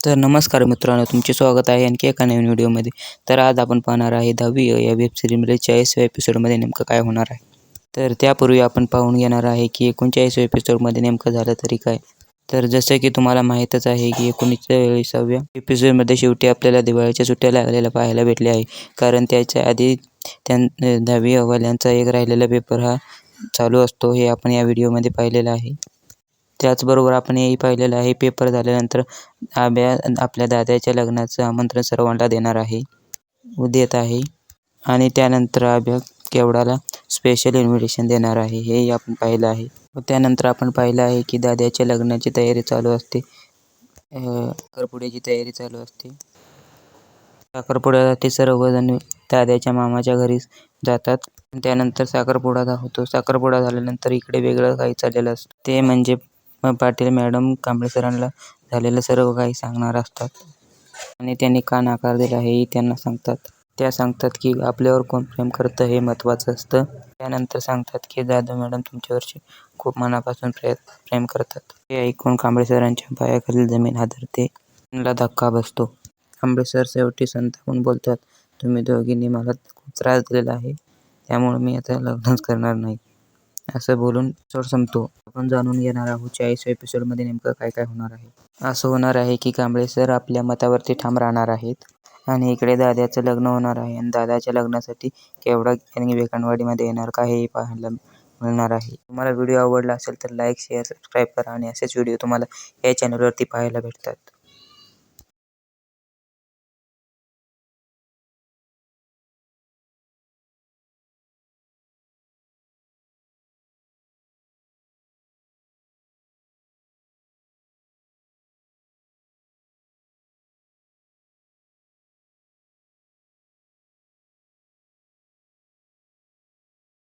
तर नमस्कार मित्रांनो तुमचे स्वागत आहे आणखी एका नवीन व्हिडिओमध्ये. तर आज आपण पाहणार आहे दहावी या वेब सिरीजमध्ये चाळीसव्या एपिसोडमध्ये नेमकं काय होणार आहे. तर त्यापूर्वी आपण पाहून घेणार आहे की एकोणचाळीसव्या एपिसोडमध्ये नेमकं झालं तरी काय. तर जसं की तुम्हाला माहीतच आहे की एकोणीसाव्या एपिसोडमध्ये शेवटी आपल्याला दिवाळीच्या सुट्ट्या लागलेल्या पाहायला भेटल्या आहे. कारण त्याच्या आधी त्यां दहावी अहवाल्यांचा एक राहिलेला पेपर हा चालू असतो हे आपण या व्हिडिओमध्ये पाहिलेलं आहे. त्याचबरोबर आपण हेही पाहिलेलं आहे पेपर झाल्यानंतर आब्या आपल्या दादाच्या लग्नाचं आमंत्रण सर्वांना देणार आहे देत आहे. आणि त्यानंतर आब्या केवडाला स्पेशल इन्व्हिटेशन देणार आहे हेही आपण पाहिलं आहे. व त्यानंतर आपण पाहिलं आहे की दाद्याच्या लग्नाची तयारी चालू असते. साखरपुड्याची तयारी चालू असते. साखरपुड्यासाठी सर्वजण दाद्याच्या मामाच्या घरी जातात. त्यानंतर साखरपुडा होतो. साखरपुडा झाल्यानंतर इकडे वेगळं काही चाललेलं असतं. ते म्हणजे पाटील मॅडम कांबळे सरांना झालेलं सर्व काही सांगणार असतात. आणि त्यांनी का नकार दिला हेही त्यांना सांगतात. त्या सांगतात की आपल्यावर कोण प्रेम करतं हे महत्त्वाचं असतं. त्यानंतर सांगतात की जाधव मॅडम तुमच्यावरची खूप मनापासून प्रे प्रेम करतात. हे ऐकून कांबळे सरांच्या पायाखालील जमीन हादरते. त्यांना धक्का बसतो. कांबळे सर शेवटी संतापून बोलतात तुम्ही दोघींनी मला खूप त्रास दिलेला आहे. त्यामुळे मी आता लग्नच करणार नाही. असं बोलून एपिसोड संपतो. आपण जाणून घेणार आहोत चाळीस एपिसोडमध्ये नेमकं काय काय होणार आहे. असं होणार आहे की कांबळे सर आपल्या मतावरती ठाम राहणार आहेत आणि इकडे दादाचं लग्न होणार आहे आणि दादाच्या लग्नासाठी केवढा आणि वेकणवाडीमध्ये येणार का हे पाहायला मिळणार आहे. तुम्हाला व्हिडिओ आवडला असेल तर लाईक शेअर सबस्क्राईब करा आणि असेच व्हिडिओ तुम्हाला या चॅनलवरती पाहायला भेटतात.